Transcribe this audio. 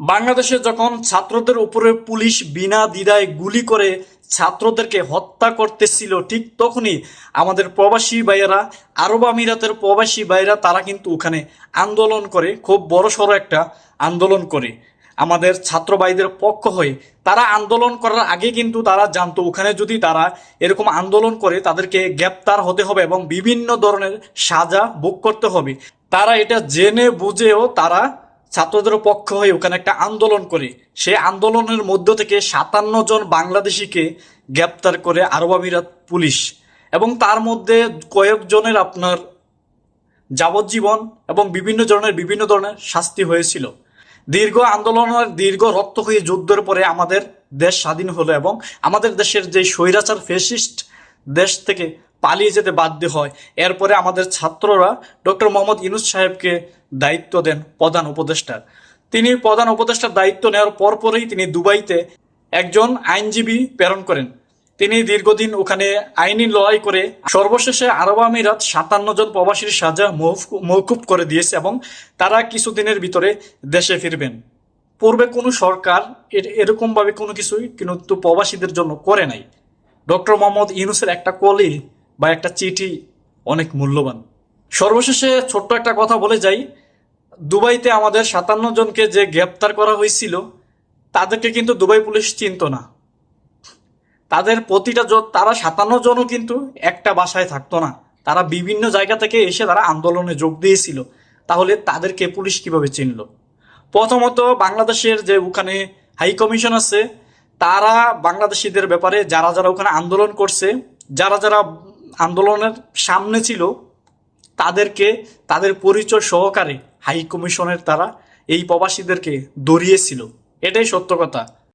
বাংলাদেশে যখন ছাত্রদের উপরে পুলিশ বিনা দ্বিধায় গুলি করে ছাত্রদেরকে হত্যা করতেছিল, ঠিক তখনই আমাদের প্রবাসী ভাইয়েরা, আরব আমিরাতের প্রবাসী ভাইয়েরা, তারা কিন্তু ওখানে আন্দোলন করে, খুব বড় সড়ো একটা আন্দোলন করে। আমাদের ছাত্র ভাইদের পক্ষ হয়ে তারা আন্দোলন করার আগে কিন্তু তারা জানতো, ওখানে যদি তারা এরকম আন্দোলন করে, তাদেরকে গ্রেপ্তার হতে হবে এবং বিভিন্ন ধরনের সাজা ভোগ করতে হবে। তারা এটা জেনে বুঝেও তারা ছাত্রদের পক্ষ হয়ে ওখানে একটা আন্দোলন করে। সে আন্দোলনের মধ্য থেকে সাতান্ন জন বাংলাদেশিকে গ্রেপ্তার করে আরব আমিরাত পুলিশ এবং তার মধ্যে কয়েকজনের আপনার যাবজ্জীবন এবং বিভিন্ন ধরনের বিভিন্ন ধরনের শাস্তি হয়েছিল। দীর্ঘ আন্দোলনের দীর্ঘ রক্ত হয়ে যুদ্ধের পরে আমাদের দেশ স্বাধীন হলো এবং আমাদের দেশের যে স্বৈরাচার ফেসিস্ট দেশ থেকে পালিয়ে যেতে বাধ্য হয়। এরপরে আমাদের ছাত্ররা ডক্টর মোহাম্মদ ইনুস সাহেবকে দায়িত্ব দেন প্রধান উপদেষ্টার তিনি প্রধান উপদেষ্টার দায়িত্ব নেওয়ার পরপরই তিনি দুবাইতে একজন আইনজীবী প্রেরণ করেন। তিনি দীর্ঘদিন ওখানে আইনি লড়াই করে সর্বশেষে আরব আমিরাত সাতান্ন জন প্রবাসীর সাজা মৌকুব করে দিয়েছে এবং তারা কিছুদিনের ভিতরে দেশে ফিরবেন। পূর্বে কোনো সরকার এরকমভাবে কোনো কিছুই কিন্তু প্রবাসীদের জন্য করে নাই। ডক্টর মোহাম্মদ ইউনুসের একটা কলি বা একটা চিঠি অনেক মূল্যবান। সর্বশেষে ছোট্ট একটা কথা বলে যাই। দুবাইতে আমাদের সাতান্ন জনকে যে গ্রেপ্তার করা হয়েছিল, তাদেরকে কিন্তু দুবাই পুলিশ চিনত না। তাদের প্রতিটা তারা সাতান্ন জনও কিন্তু একটা বাসায় থাকতো না। তারা বিভিন্ন জায়গা থেকে এসে তারা আন্দোলনে যোগ দিয়েছিল। তাহলে তাদেরকে পুলিশ কীভাবে চিনল? প্রথমত বাংলাদেশের যে ওখানে হাই কমিশন আছে, তারা বাংলাদেশিদের ব্যাপারে যারা যারা ওখানে আন্দোলন করছে, যারা যারা আন্দোলনের সামনে ছিল তাদেরকে, তাদের পরিচয় সহকারে হাই কমিশনের তারা এই প্রবাসীদেরকে দরিয়েছিল এটাই সত্য কথা।